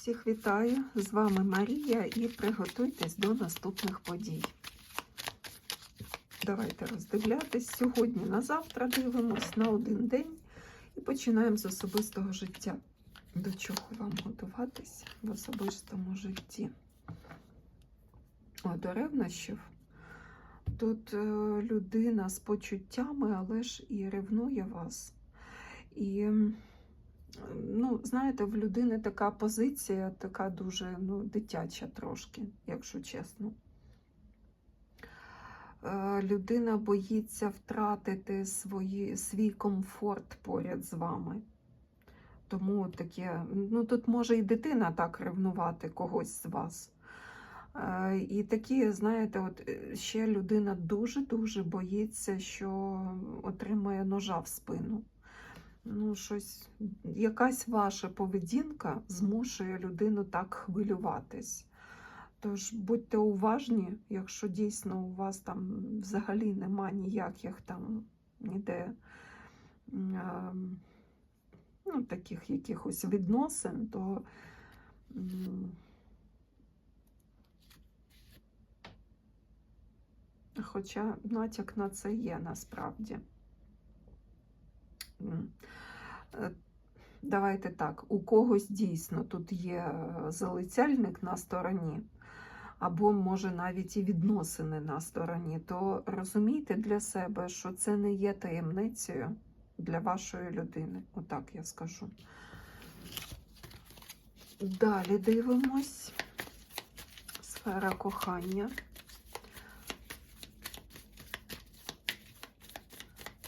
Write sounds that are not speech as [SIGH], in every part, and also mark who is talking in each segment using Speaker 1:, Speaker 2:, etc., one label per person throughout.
Speaker 1: Всіх вітаю! З вами Марія і приготуйтесь до наступних подій. Давайте роздивлятись. Сьогодні на завтра дивимось на один день і починаємо з особистого життя. До чого вам готуватись в особистому житті? О, до ревнощів. Тут е, людина з почуттями, але ж і ревнує вас. І ну, знаєте, в людини така позиція, така дуже ну, дитяча трошки, якщо чесно. Е, Людина боїться втратити свої, свій комфорт поряд з вами. Тому таке, ну тут може і дитина так ревнувати когось з вас. Е, І такі, знаєте, от е, ще людина дуже-дуже боїться, що отримає ножа в спину ну, щось, якась ваша поведінка змушує людину так хвилюватись. Тож будьте уважні, якщо дійсно у вас там взагалі нема ніяких там ніде ну, таких якихось відносин, то хоча натяк на це є насправді. Е, Давайте так, у когось дійсно тут є е, залицяльник на стороні, або, може, навіть і відносини на стороні, то розумійте для себе, що це не є таємницею для вашої людини. Отак я скажу. Далі дивимось. Сфера кохання.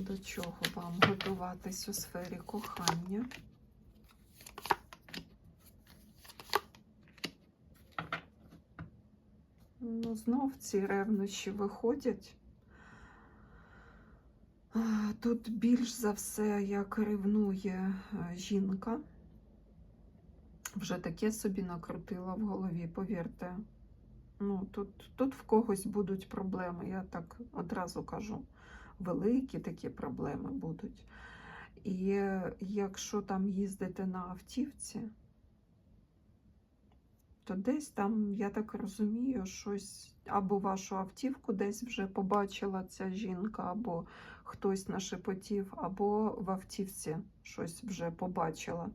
Speaker 1: До чого вам готуватись у сфері кохання? Ну, знов ці ревнощі виходять. Тут більш за все, як ревнує е, жінка. Вже таке собі накрутила в голові, повірте. Ну, тут, тут в когось будуть проблеми, я так одразу кажу великі такі проблеми будуть. І якщо там їздите на автівці, то десь там, я так розумію, щось або вашу автівку десь вже побачила ця жінка, або хтось нашепотів, або в автівці щось вже побачила.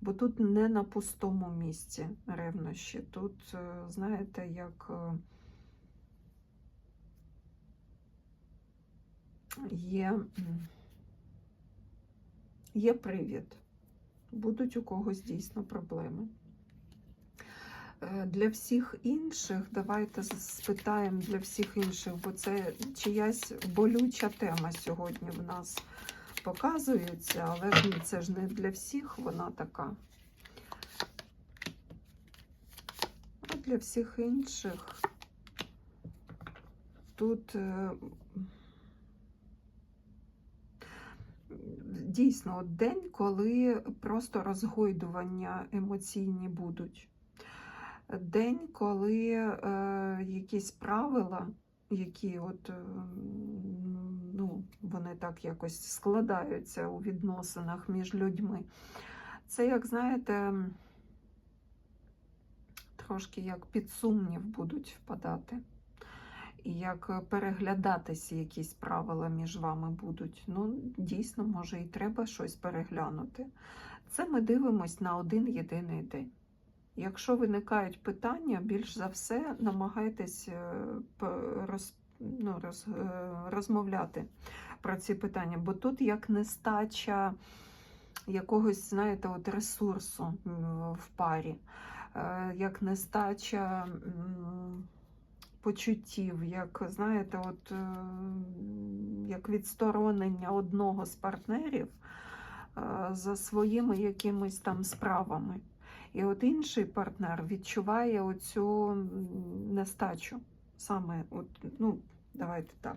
Speaker 1: Бо тут не на пустому місці ревнощі. Тут, е, знаєте, як. Є, є привід. Будуть у когось дійсно проблеми. Е, Для всіх інших, давайте спитаємо для всіх інших, бо це чиясь болюча тема сьогодні в нас показується, але це ж не для всіх вона така. А для всіх інших тут е, дійсно день, коли просто розгойдування емоційні будуть. День, коли е, якісь правила, які от, е, ну, вони так якось складаються у відносинах між людьми. Це, як знаєте, трошки як під сумнів будуть впадати. І як переглядатися якісь правила між вами будуть. Ну, дійсно, може, і треба щось переглянути. Це ми дивимось на один єдиний день. Якщо виникають питання, більш за все намагайтесь е, роз, ну, роз, е, розмовляти про ці питання, бо тут як нестача якогось, знаєте, от ресурсу в парі, е, як нестача. Почуттів, як знаєте, от е, як відсторонення одного з партнерів е, за своїми якимись там справами. І от інший партнер відчуває оцю нестачу. Саме, от, ну, давайте так.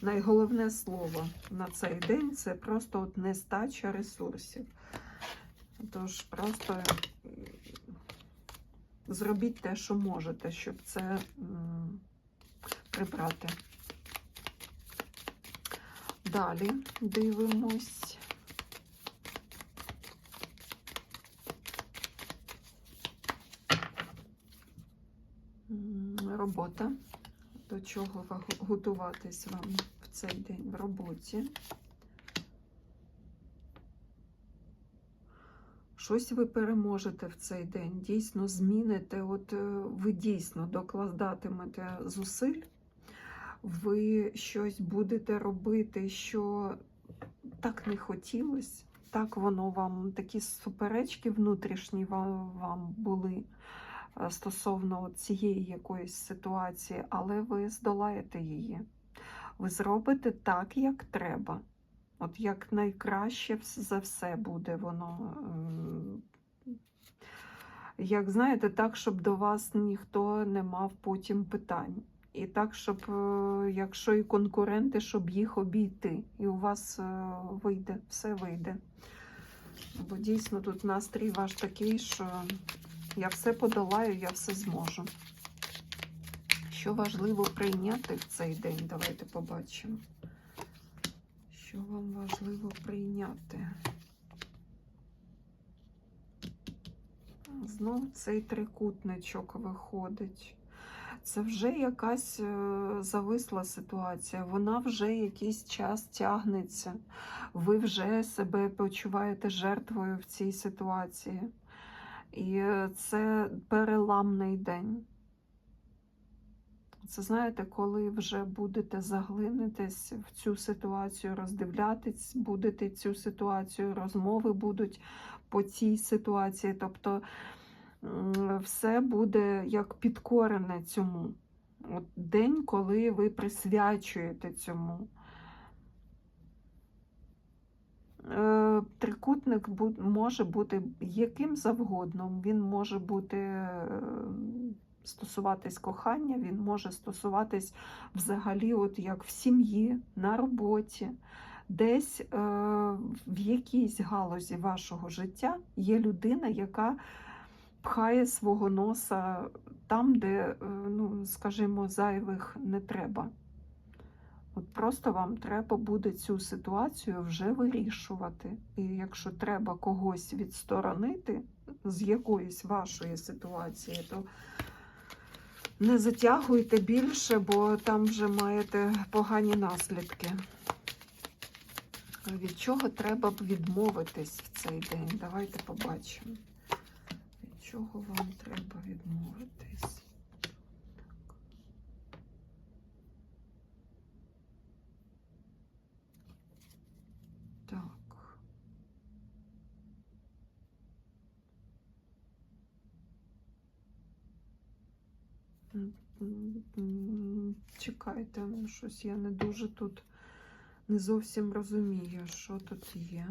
Speaker 1: Найголовне слово на цей день це просто от нестача ресурсів. Тож просто Зробіть те, що можете, щоб це прибрати. Далі дивимось. Робота. До чого готуватись вам в цей день в роботі? Щось ви переможете в цей день, дійсно зміните, от е, ви дійсно докладатимете зусиль, ви щось будете робити, що так не хотілося, так воно вам, такі суперечки внутрішні ва- вам були е, стосовно цієї якоїсь ситуації, але ви здолаєте її. Ви зробите так, як треба. От як найкраще за все буде воно. ем, Як знаєте, так, щоб до вас ніхто не мав потім питань. І так, щоб, е, якщо і конкуренти, щоб їх обійти. І у вас е, вийде, все вийде. Бо дійсно тут настрій ваш такий, що я все подолаю, я все зможу. Що важливо прийняти в цей день? Давайте побачимо. Що вам важливо прийняти? Знов цей трикутничок виходить. Це вже якась е, зависла ситуація, вона вже якийсь час тягнеться. Ви вже себе почуваєте жертвою в цій ситуації. І е, це переламний день. Це знаєте, коли вже будете заглинитись в цю ситуацію, роздивлятись, будете цю ситуацію, розмови будуть по цій ситуації. Тобто все буде як підкорене цьому. От день, коли ви присвячуєте цьому. Е, Трикутник може бути яким завгодно. Він може бути е, стосуватись кохання, він може стосуватись взагалі, от як в сім'ї, на роботі. Десь е, в якійсь галузі вашого життя є людина, яка пхає свого носа там, де, е, ну, скажімо, зайвих не треба. От просто вам треба буде цю ситуацію вже вирішувати. І якщо треба когось відсторонити з якоїсь вашої ситуації, то не затягуйте більше, бо там вже маєте погані наслідки. Від чого треба б відмовитись в цей день? Давайте побачимо. Від чого вам треба відмовитись? Чекайте, ну, щось я не дуже тут не зовсім розумію, що тут є.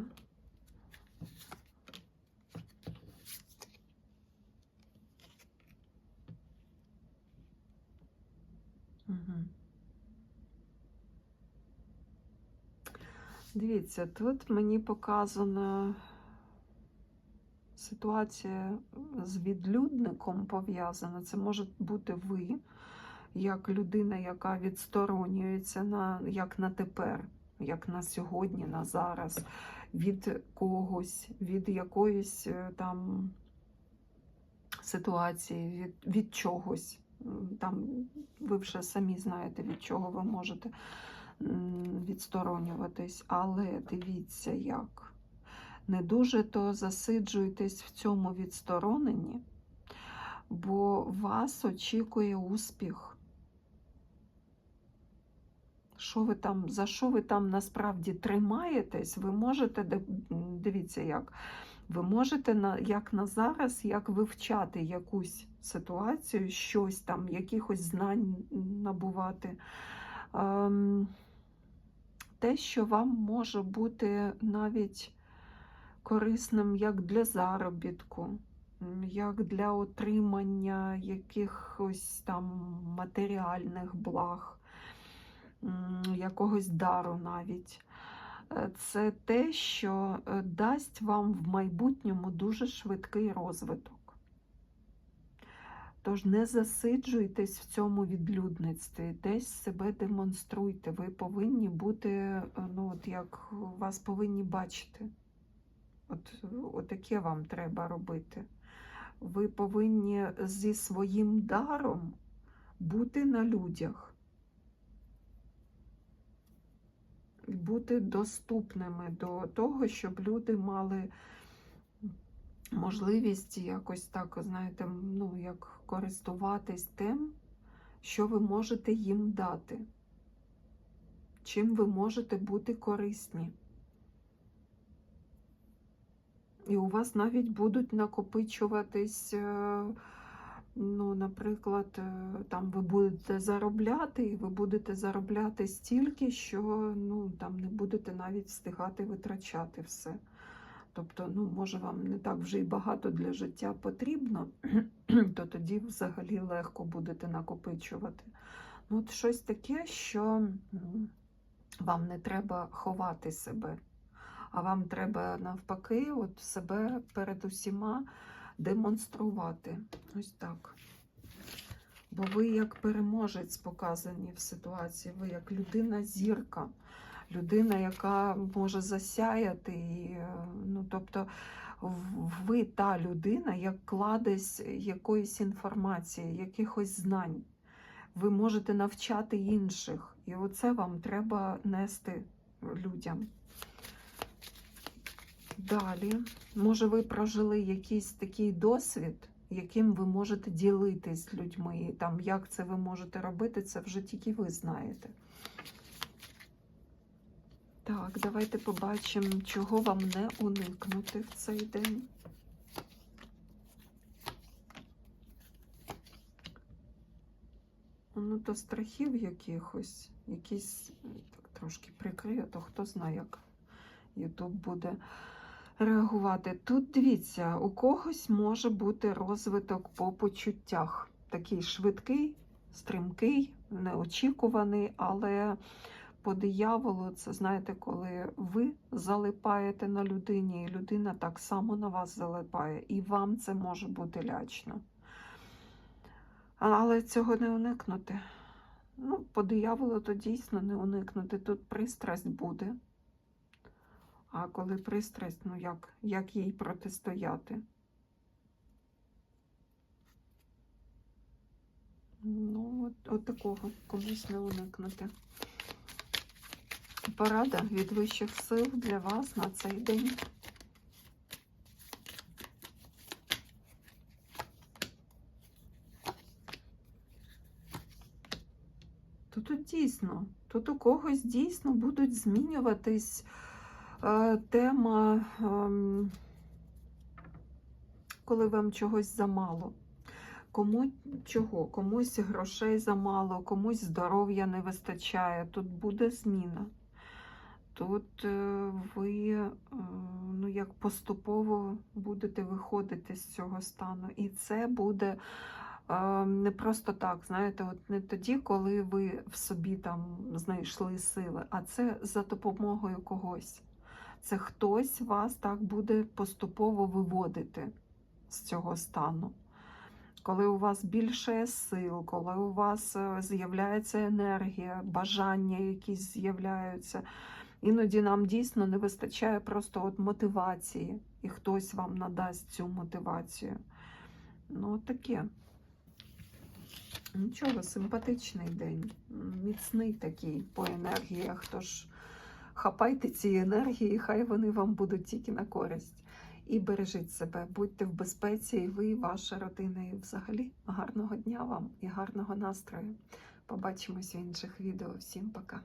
Speaker 1: Угу. Дивіться, тут мені показана ситуація з відлюдником пов'язана. Це може бути ви, як людина, яка відсторонюється на, як на тепер, як на сьогодні, на зараз, від когось, від якоїсь е, там ситуації, від, від чогось. Там ви вже самі знаєте, від чого ви можете відсторонюватись, але дивіться як. Не дуже то засиджуйтесь в цьому відстороненні, бо вас очікує успіх. Що ви там, за що ви там насправді тримаєтесь, ви можете, дивіться як, ви можете на, як на зараз, як вивчати якусь ситуацію, щось там, якихось знань набувати. Ем, те, що вам може бути навіть корисним як для заробітку, як для отримання якихось там матеріальних благ, якогось дару навіть. Е, Це те, що е, дасть вам в майбутньому дуже швидкий розвиток. Тож не засиджуйтесь в цьому відлюдництві, десь себе демонструйте. Ви повинні бути, е, ну, от як вас повинні бачити. От, от таке вам треба робити. Ви повинні зі своїм даром бути на людях, бути доступними до того, щоб люди мали можливість якось так, знаєте, ну, як користуватись тим, що ви можете їм дати, чим ви можете бути корисні. І у вас навіть будуть накопичуватись, е, ну, наприклад, е, там ви будете заробляти, і ви будете заробляти стільки, що ну, там не будете навіть встигати витрачати все. Тобто, ну, може, вам не так вже й багато для життя потрібно, [CLEARS THROAT] то тоді взагалі легко будете накопичувати. Ну, от щось таке, що вам не треба ховати себе, а вам треба навпаки от себе перед усіма демонструвати. Ось так. Бо ви як переможець показані в ситуації, ви як людина-зірка, людина, яка може засяяти. І, е, ну, тобто ви та людина, як кладезь якоїсь інформації, якихось знань. Ви можете навчати інших. І оце вам треба нести людям. Далі, може, ви прожили якийсь такий досвід, яким ви можете ділитись з людьми. Там, як це ви можете робити, це вже тільки ви знаєте. Так, давайте побачимо, чого вам не уникнути в цей день. Ну, то страхів якихось, якісь так трошки прикрию, то хто знає, як Ютуб буде реагувати. Тут дивіться, у когось може бути розвиток по почуттях. Такий швидкий, стрімкий, неочікуваний, але по дияволу, це знаєте, коли ви залипаєте на людині, і людина так само на вас залипає, і вам це може бути лячно. Але цього не уникнути. Ну, по дияволу то дійсно не уникнути. Тут пристрасть буде. А коли пристрасть, ну як, як їй протистояти? Ну, от, от такого комусь не уникнути. Порада від вищих сил для вас на цей день. То тут дійсно, тут у когось дійсно будуть змінюватись тема, ем, коли вам чогось замало. Кому чого? Комусь грошей замало, комусь здоров'я не вистачає. Тут буде зміна. Тут е, ви е, ну, як поступово будете виходити з цього стану. І це буде е, не просто так, знаєте, от не тоді, коли ви в собі там знайшли сили, а це за допомогою когось. Це хтось вас так буде поступово виводити з цього стану. Коли у вас більше сил, коли у вас е, з'являється енергія, бажання якісь з'являються. Іноді нам дійсно не вистачає просто от мотивації, і хтось вам надасть цю мотивацію. Ну, таке. Нічого, симпатичний день, міцний такий по енергіях. Тож хапайте ці енергії, хай вони вам будуть тільки на користь. І бережіть себе, будьте в безпеці, і ви, і ваша родина. І взагалі гарного дня вам і гарного настрою. Побачимось в інших відео. Всім пока!